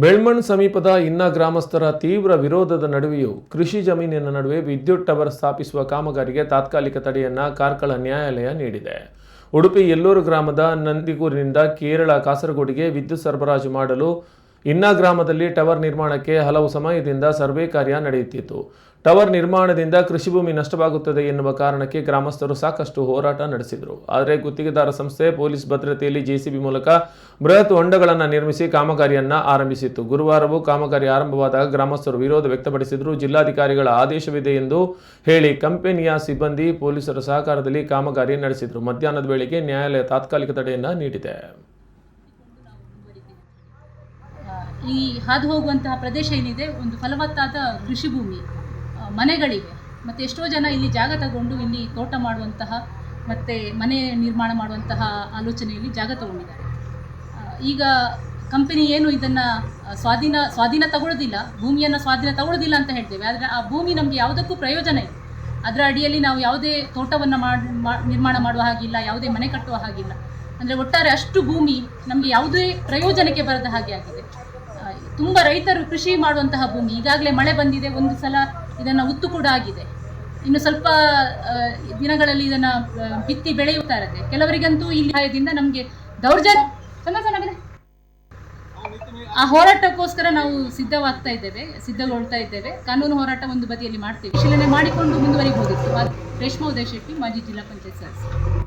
ಬೆಳ್ಮಣ್ ಸಮೀಪದ ಇನ್ನ ಗ್ರಾಮಸ್ಥರ ತೀವ್ರ ವಿರೋಧದ ನಡುವೆಯೂ ಕೃಷಿ ಜಮೀನಿನ ನಡುವೆ ವಿದ್ಯುತ್ ಟವರ್ ಸ್ಥಾಪಿಸುವ ಕಾಮಗಾರಿಗೆ ತಾತ್ಕಾಲಿಕ ತಡೆಯನ್ನ ಕಾರ್ಕಳ ನ್ಯಾಯಾಲಯ ನೀಡಿದೆ. ಉಡುಪಿ ಎಲ್ಲೂರು ಗ್ರಾಮದ ನಂದಿಗೂರಿನಿಂದ ಕೇರಳ ಕಾಸರಗೋಡಿಗೆ ವಿದ್ಯುತ್ ಸರಬರಾಜು ಮಾಡಲು ಇನ್ನ ಗ್ರಾಮದಲ್ಲಿ ಟವರ್ ನಿರ್ಮಾಣಕ್ಕೆ ಹಲವು ಸಮಯದಿಂದ ಸರ್ವೆ ಕಾರ್ಯ ನಡೆಯುತ್ತಿತ್ತು. ಟವರ್ ನಿರ್ಮಾಣದಿಂದ ಕೃಷಿ ಭೂಮಿ ನಷ್ಟವಾಗುತ್ತದೆ ಎನ್ನುವ ಕಾರಣಕ್ಕೆ ಗ್ರಾಮಸ್ಥರು ಸಾಕಷ್ಟು ಹೋರಾಟ ನಡೆಸಿದರು. ಆದರೆ ಗುತ್ತಿಗೆದಾರ ಸಂಸ್ಥೆ ಪೊಲೀಸ್ ಭದ್ರತೆಯಲ್ಲಿ ಜೆಸಿಬಿ ಮೂಲಕ ಬೃಹತ್ ಹೊಂಡಗಳನ್ನು ನಿರ್ಮಿಸಿ ಕಾಮಗಾರಿಯನ್ನು ಆರಂಭಿಸಿತ್ತು. ಗುರುವಾರವೂ ಕಾಮಗಾರಿ ಆರಂಭವಾದಾಗ ಗ್ರಾಮಸ್ಥರು ವಿರೋಧ ವ್ಯಕ್ತಪಡಿಸಿದರು. ಜಿಲ್ಲಾಧಿಕಾರಿಗಳ ಆದೇಶವಿದೆ ಎಂದು ಹೇಳಿ ಕಂಪನಿಯ ಸಿಬ್ಬಂದಿ ಪೊಲೀಸರ ಸಹಕಾರದಲ್ಲಿ ಕಾಮಗಾರಿ ನಡೆಸಿದರು. ಮಧ್ಯಾಹ್ನದ ವೇಳೆಗೆ ನ್ಯಾಯಾಲಯ ತಾತ್ಕಾಲಿಕ ತಡೆಯನ್ನು ನೀಡಿದೆ ಆ, ಈ ಹಾದು ಹೋಗುವಂತಹ ಪ್ರದೇಶ ಏನಿದೆ, ಒಂದು ಫಲವತ್ತಾದ ಕೃಷಿ ಭೂಮಿ ಮನೆಗಳಿವೆ. ಮತ್ತು ಎಷ್ಟೋ ಜನ ಇಲ್ಲಿ ಜಾಗ ತಗೊಂಡು ಇಲ್ಲಿ ತೋಟ ಮಾಡುವಂತಹ, ಮತ್ತು ಮನೆ ನಿರ್ಮಾಣ ಮಾಡುವಂತಹ ಆಲೋಚನೆಯಲ್ಲಿ ಜಾಗ ತಗೊಂಡಿದ್ದಾರೆ. ಈಗ ಕಂಪನಿ ಏನು ಇದನ್ನು ಸ್ವಾಧೀನ ಸ್ವಾಧೀನ ತಗೊಳ್ಳೋದಿಲ್ಲ, ಭೂಮಿಯನ್ನು ಸ್ವಾಧೀನ ತಗೊಳ್ಳೋದಿಲ್ಲ ಅಂತ ಹೇಳ್ತೇವೆ. ಆದರೆ ಆ ಭೂಮಿ ನಮಗೆ ಯಾವುದಕ್ಕೂ ಪ್ರಯೋಜನ ಇದೆ ಅದರ ಅಡಿಯಲ್ಲಿ ನಾವು ಯಾವುದೇ ತೋಟವನ್ನು ಮಾಡಿ ನಿರ್ಮಾಣ ಮಾಡುವ ಹಾಗಿಲ್ಲ, ಯಾವುದೇ ಮನೆ ಕಟ್ಟುವ ಹಾಗಿಲ್ಲ. ಅಂದರೆ ಒಟ್ಟಾರೆ ಅಷ್ಟು ಭೂಮಿ ನಮಗೆ ಯಾವುದೇ ಪ್ರಯೋಜನಕ್ಕೆ ಬರದ ಹಾಗೆ ಆಗಿದೆ. ತುಂಬ ರೈತರು ಕೃಷಿ ಮಾಡುವಂತಹ ಭೂಮಿ. ಈಗಾಗಲೇ ಮಳೆ ಬಂದಿದೆ, ಒಂದು ಸಲ ಇದನ್ನು ಉತ್ತು ಕೂಡ ಆಗಿದೆ. ಇನ್ನು ಸ್ವಲ್ಪ ದಿನಗಳಲ್ಲಿ ಇದನ್ನು ಬಿತ್ತಿ ಬೆಳೆಯುತ್ತಾ ಇರುತ್ತೆ. ಕೆಲವರಿಗಂತೂ ಇಲ್ಲಿ ಸಹಾಯದಿಂದ ನಮಗೆ ದೌರ್ಜನ್ಯ ಸಣ್ಣ ಆ ಹೋರಾಟಕ್ಕೋಸ್ಕರ ನಾವು ಸಿದ್ಧವಾಗ್ತಾ ಇದ್ದೇವೆ, ಸಿದ್ಧಗೊಳ್ತಾ ಇದ್ದೇವೆ. ಕಾನೂನು ಹೋರಾಟ ಒಂದು ಬದಿಯಲ್ಲಿ ಮಾಡ್ತೇವೆ. ಪರಿಶೀಲನೆ ಮಾಡಿಕೊಂಡು ಮುಂದುವರಿಬಹುದಿತ್ತು ರೇಷ್ಮಾ ಉದಯ ಶೆಟ್ಟಿ, ಮಾಜಿ ಜಿಲ್ಲಾ ಪಂಚಾಯತ್ ಸದಸ್ಯ.